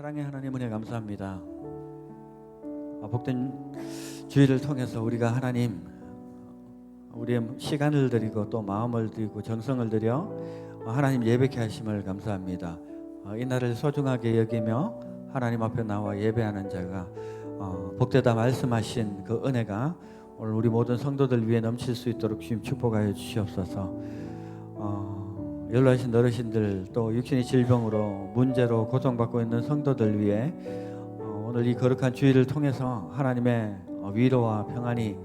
사랑의 하나님 은혜 감사합니다. 아, 복된 주의를 통해서 우리가 하나님 우리의 시간을 드리고 또 마음을 드리고 정성을 들여 하나님 예배케 하심을 감사합니다. 어, 이 날을 소중하게 여기며 하나님 앞에 나와 예배하는 자가 어, 복되다 말씀하신 그 은혜가 오늘 우리 모든 성도들 위해 넘칠 수 있도록 주님 축복하여 주시옵소서. 어, 연로하신 어르신들 또 육신의 질병으로 문제로 고통받고 있는 성도들 위해 어, 오늘 이 거룩한 주의를 통해서 하나님의 어, 위로와 평안이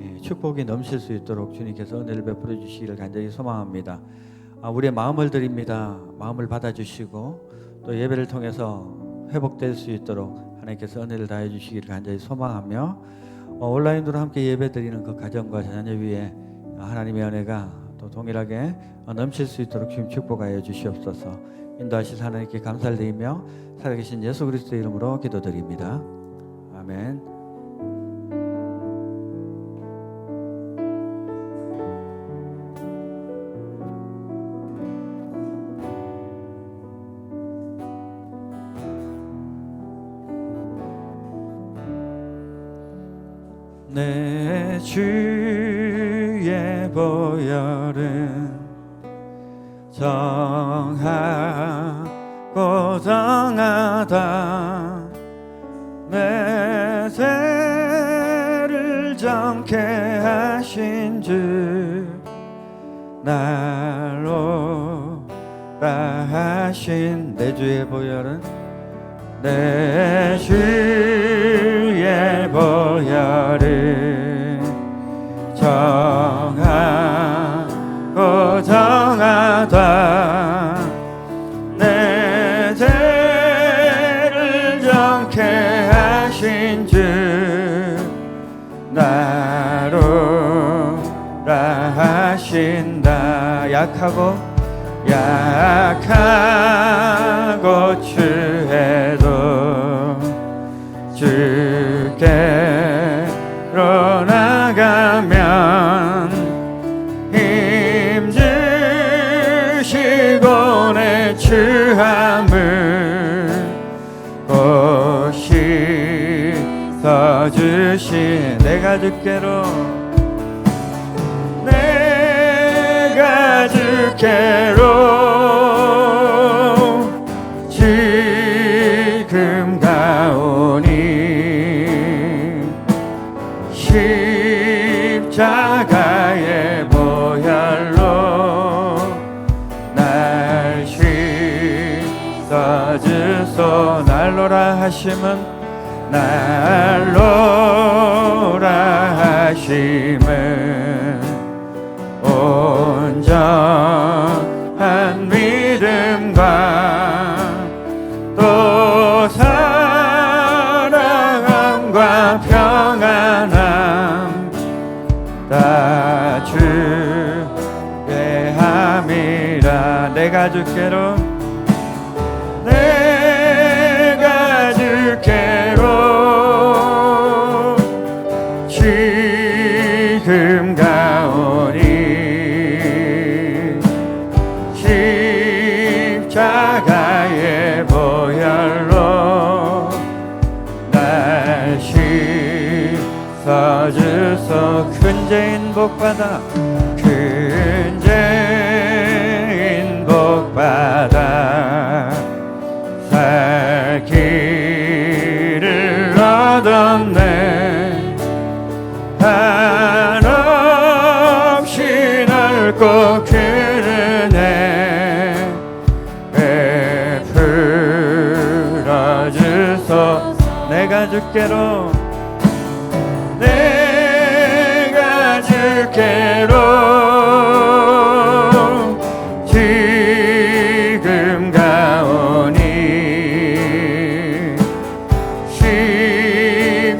예, 축복이 넘칠 수 있도록 주님께서 은혜를 베풀어 주시기를 간절히 소망합니다. 아, 우리의 마음을 드립니다. 마음을 받아주시고 또 예배를 통해서 회복될 수 있도록 하나님께서 은혜를 다해 주시기를 간절히 소망하며 어, 온라인으로 함께 예배 드리는 그 가정과 자녀 위에 하나님의 은혜가 또 동일하게 어, 넘칠 수 있도록 주님 축복하여 주시옵소서. 인도하실 하나님께 감사를 드리며 살아계신 예수 그리스도 이름으로 기도드립니다. 아멘. 내 주의 보혈은 정하고 정하다. 내 죄를 정케 하신 주 날로 하신 내 주의 보혈은 내 주의 보혈을 정 약하고 약하고 추해도 주께로 나가면 힘주시고 내 추함을 옷이 써주신 내가 주께로 주께로 지금 가오니 십자가의 보혈로 날 씻어주소. 날로라 하심은 날로라 하심 내가 주께로. 내가 주께로. 지금 가오니 십자가의 보혈로 날 씻어주소. 큰 죄인 복받아 크네. 베풀어 주소 내가 주께로. 내가 주께로. 지금 가오니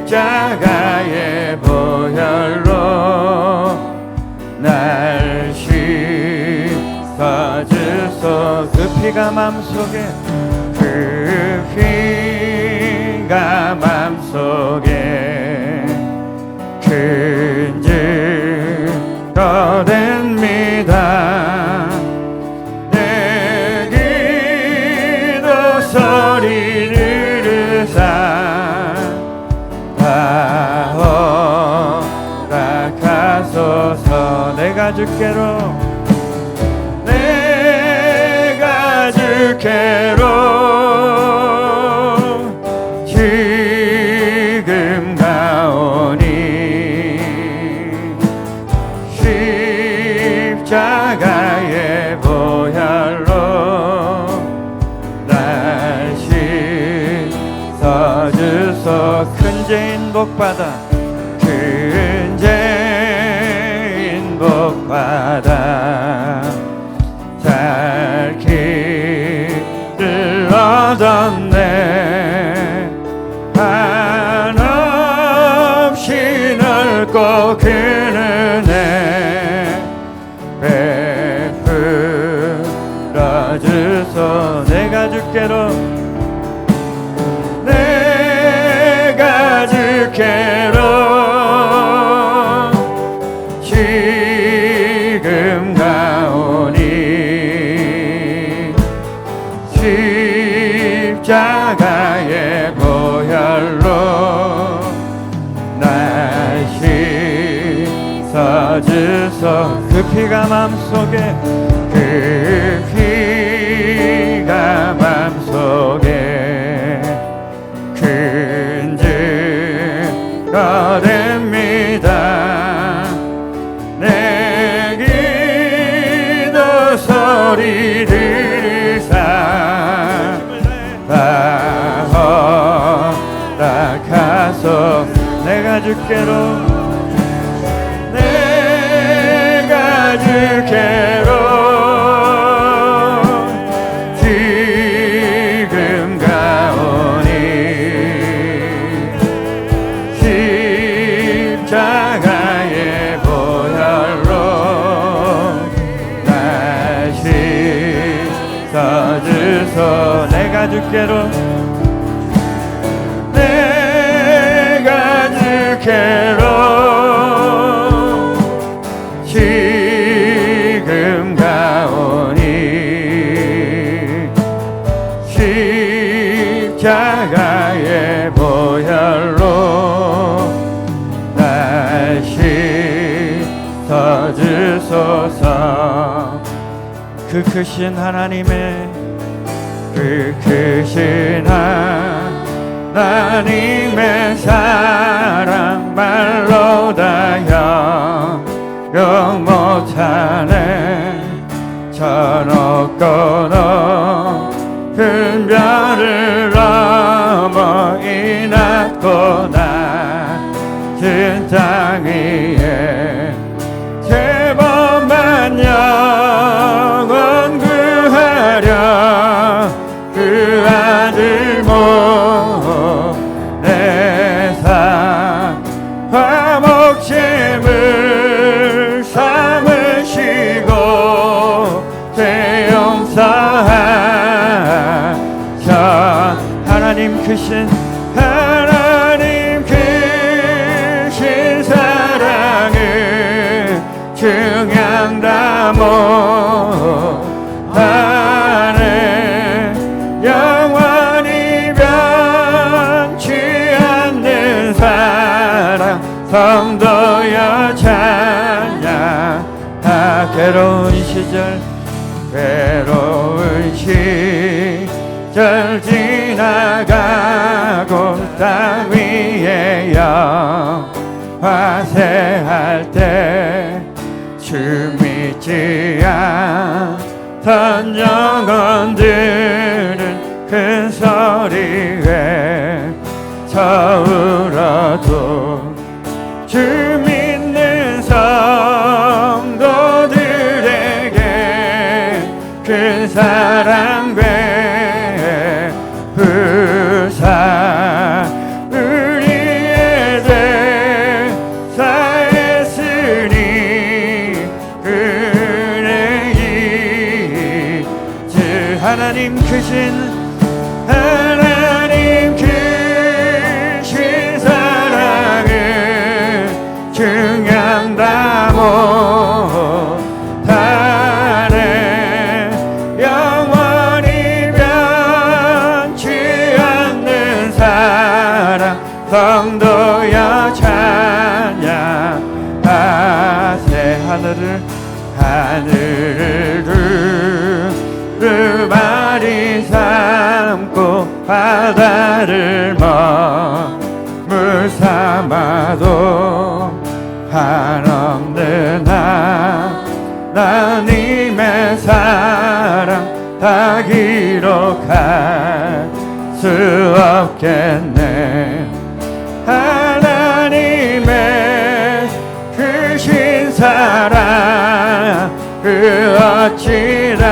십자가 귀가 맘속에 그 귀가 맘속에 큰즉 거듭니다. 내 기도 소리를 으사 다 허락하소서. 내가 주께로 지금 가오니 십자가의 보혈로 날 씻어주소 큰 죄인 복받아 주께로 내가 주께로 지금 가오니 십자가의 보혈로 날 씻어주소 그 피가 맘속에 허락하소 내가 주께로 내가 주께로 지금 가오니 십자가의 보혈로 날 씻어주소. 내가 주께로 지금 가오니 십자가의 보혈로 날 씻어주소서. 그 크신 하나님의 그 크신 하나님의 사랑 말로 다여 영 못하네 저녁 건너 크신 하나님 크신 사랑을 중양 담어 하네 영원히 변치 않는 사랑 성도여 찬양. 아 괴로운 시절 괴로운 시절 지나가고 땅 위에 영화세할 때 주 믿지 않던 영혼들은 큰 소리에 저 성도여 찬양. 하세 하늘을 하늘을 두루마리 삼고 바다를 머물 삼아도 한없는 하나님의 사랑 다 기록할 수 없겠네 하나님의 크신 사랑 그 어찌나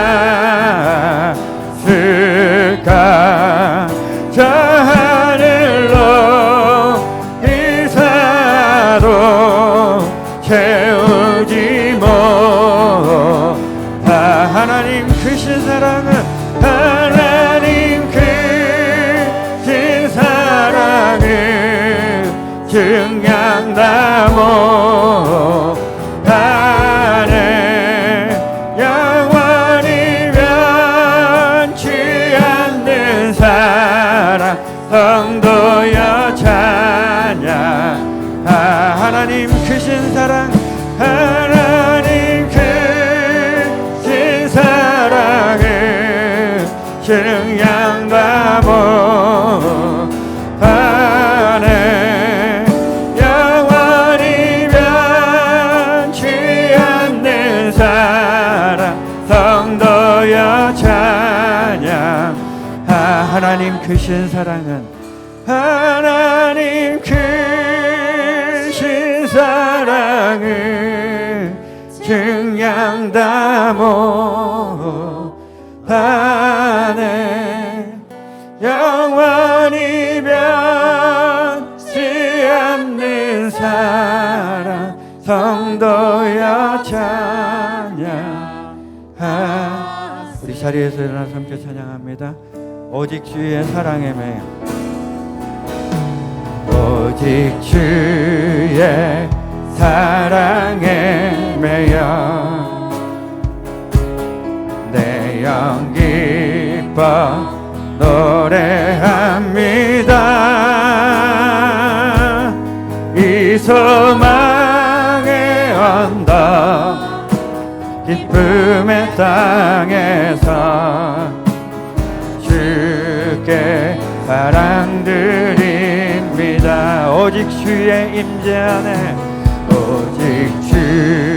쓸까? 저 하늘로 이사도 채우지 못하 하나님 크신 사랑 하나님 크신 사랑 하나님 크신 사랑을 증량나무 안에 영원히 변치 않는 사랑 성도여 찬양. 아, 하나님 크신 사랑은 증량다모 안에 영원히 변치 않는 사랑 성도여 찬양 우리 자리에서 일어나서 함께 찬양합니다. 오직 주의 사랑에 매여 오직 주의 사랑에 매여 내영 기뻐 노래합니다. 이 소망의 언덕 기쁨의 땅에서 주께 사랑 드립니다. 오직 주의 임재 안에 오직 주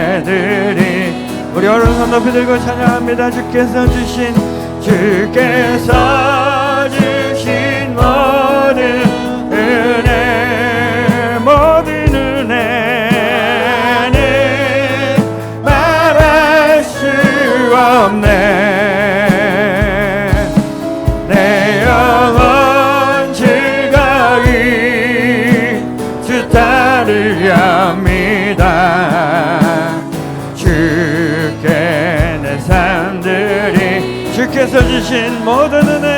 우리 오른손 높이 들고 찬양합니다. 주께서 주신 주께서 주신 모 주